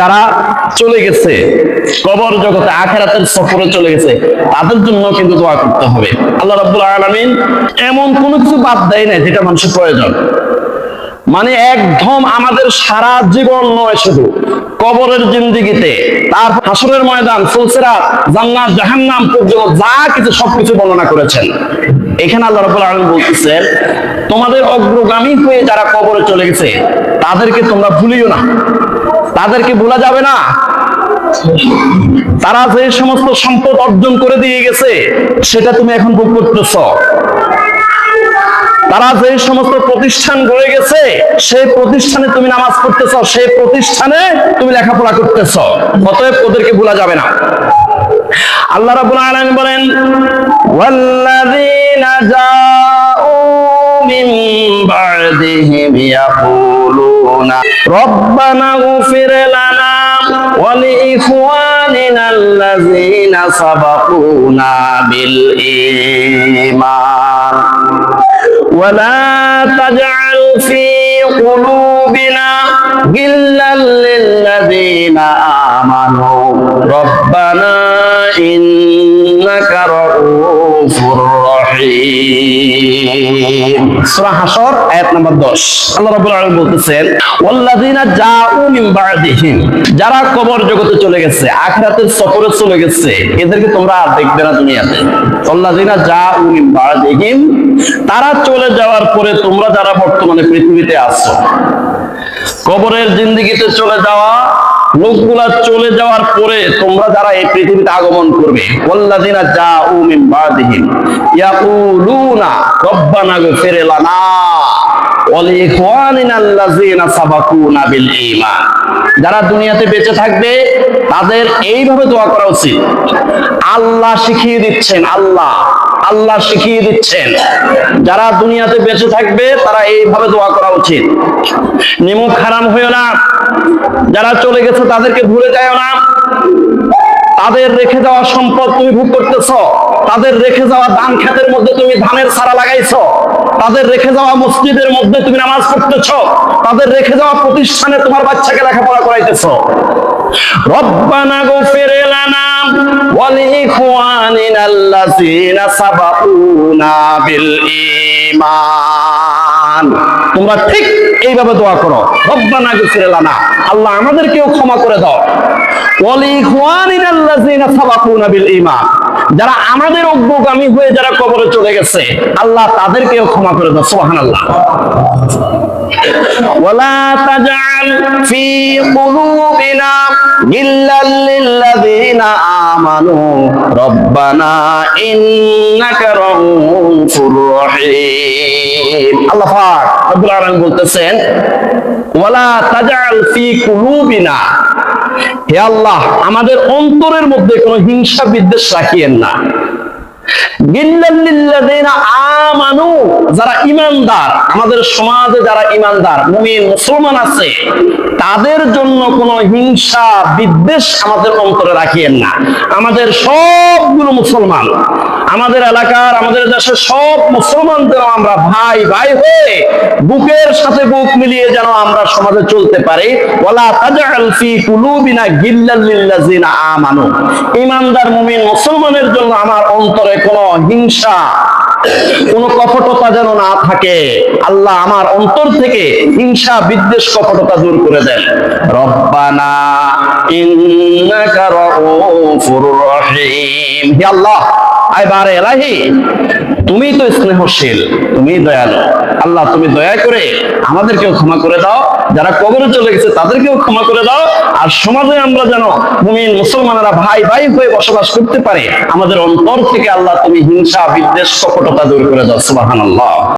যারা চলে গেছে, কবর জগতে আখেরাতের সফরে চলে গেছে, তাদের জন্য কিন্তু দোয়া করতে হবে। আল্লাহ রাব্বুল আলামিন এমন কোনো কিছু বাদ দেয় না যেটা মানুষের প্রয়োজন। মানে একদম আমাদের সারা জীবন নয় শুধু। কবরের জিন্দিগিতে, তার হাসরের ময়দান, ফুলসেরা, জান্নাত, জাহান্নাম পর্যন্ত যা কিছু সবকিছু বর্ণনা করেছেন। এখানে আল্লাহ রাব্বুল আলামিন বলতেছেন, তোমাদের অগ্রগামী হয়ে যারা কবরে চলে গেছে, তাদেরকে তোমরা ভুলিও না। তাদেরকে ভোলা যাবে না। তারা যে সমস্ত সম্পদ অর্জন করে দিয়ে গেছে, সেটা তুমি এখন ভোগ করতেছ। তারা যে সমস্ত প্রতিষ্ঠান গড়ে গেছে, সেই প্রতিষ্ঠানে তুমি নামাজ পড়তেছ, সেই প্রতিষ্ঠানে তুমি লেখাপড়া করতেছ। অতএব ওদেরকে ভোলা যাবে না। আল্লাহ রাব্বুল আলামিন বলেন, ওয়াল্লাযীনা জাউ মিন বা'দিহিম ইয়াকুলুনা ربنا اغفر لنا ولإخواننا الذين سبقونا بالإيمان. ولا تجعل في قلوبنا غلا للذين آمنوا. ربنا إن رحيم সূরা হাসর আয়াত নাম্বার 10 আল্লাহ রাব্বুল আলামিন বলতেছেন ওয়াল্লাযিনা জাউ মিন বা'দিহিম যারা কবর জগতে চলে গেছে আখিরাতের সফরে চলে গেছে এদেরকে তোমরা আর দেখবে না দুনিয়াতে ওয়াল্লাযিনা জাউ মিন বা'দিহিম তারা চলে যাওয়ার পরে তোমরা যারা বর্তমানে পৃথিবীতে আছো কবরের জিন্দিগিতে চলে যাওয়া লোকগুলা চলে যাওয়ার পরে তোমরা যারা এই পৃথিবীতে আগমন করবে ইয়াকুলুনা, রব্বানা গফির লানা যারা দুনিয়াতে বেঁচে থাকবে, তাদের এইভাবে দোয়া করা উচিত। আল্লাহ শিখিয়ে দিচ্ছেন, আল্লাহ আল্লাহ শিখিয়ে দিচ্ছেন। যারা দুনিয়াতে বেঁচে থাকবে, তারা এইভাবে দোয়া করা উচিত। নিমুখ হারাম হইও না। যারা চলে গেছে, তাদেরকে ভুলে যাও না। তাদের রেখে যাওয়া সম্পদ তুমি ভোগ করতেছ। তাদের রেখে যাওয়া ধান ক্ষেতের মধ্যে তুমি ধানের সারা লাগাইছ। তাদের রেখে যাওয়া মসজিদের মধ্যে তুমি নামাজ পড়তেছ। তাদের রেখে যাওয়া প্রতিষ্ঠানে তোমার বাচ্চাকে লেখাপড়া করাইতেছ। রব্বানা গফির লানা ওয়া লিইখওয়ানিনা আল্লাযিনা সাবাকুনা বিল ঈমান তোমরা ঠিক এইভাবে দোয়া করো রব্বানা গফির লানা আল্লাহ আমাদেরকেও ক্ষমা করে দাও ওয়া লিইখওয়ানিনা আল্লাযিনা সাবাকুনা বিল ঈমান যারা আমাদের অগ্রগামী হয়ে যারা কবরে চলে গেছে আল্লাহ তাদেরকেও ক্ষমা করে দাও সুবহানাল্লাহ ولا تجعل في قلوبنا غلا للذين آمنوا ربنا إنك رؤوف رحيم আল্লাহ পাক রব্বুল আলামিন বলতেছেন ওয়ালা তাজআল ফি কুলুবিনা হে আল্লাহ আমাদের অন্তরের মধ্যে কোনো হিংসা বিদ্বেষ রাখিয়েন না গিল্লাল্লিল্লাযীনা আমানু, যারা ইমানদার আমাদের সমাজে যারা ইমানদার মুমিন, মুসলমান আছে, তাদের জন্য কোনো হিংসা, বিদ্বেষ আমাদের অন্তরে রাখিয়েন না। আমাদের সবগুলো মুসলমান। আমাদের এলাকার, আমাদের দেশের সব মুসলমানদের আমরা ভাই ভাই হয়ে বুকের সাথে বুক মিলিয়ে যেন আমরা সমাজে চলতে পারি। ওয়ালা তাজআল ফি কুলুবিনা গিল্লাল আমানু। ঈমানদার মুমিন মুসলমানের জন্য আমার অন্তরে কোনো হিংসা, কোনো কপটতা যেন না থাকে। আল্লাহ আমার অন্তর থেকে হিংসা, বিদ্বেষ, কপটতা দূর করে দেন। রব্বানা ইন্নাকা রাউফুর রহিম। হে আল্লাহ এলাহি, তুমি তো স্নেহশীল, তুমি দয়ালু। আল্লাহ, তুমি দয়া করে আমাদেরকেও ক্ষমা করে দাও। যারা কবরে চলে গেছে, তাদেরকেও ক্ষমা করে দাও। আর সমাজে আমরা যেন মুমিন, মুসলমানেরা ভাই ভাই হয়ে বসবাস করতে পারে, আমাদের অন্তর থেকে আল্লাহ তুমি হিংসা, বিদ্বেষ, কপটতা দূর করে দাও। সুবহানাল্লাহ।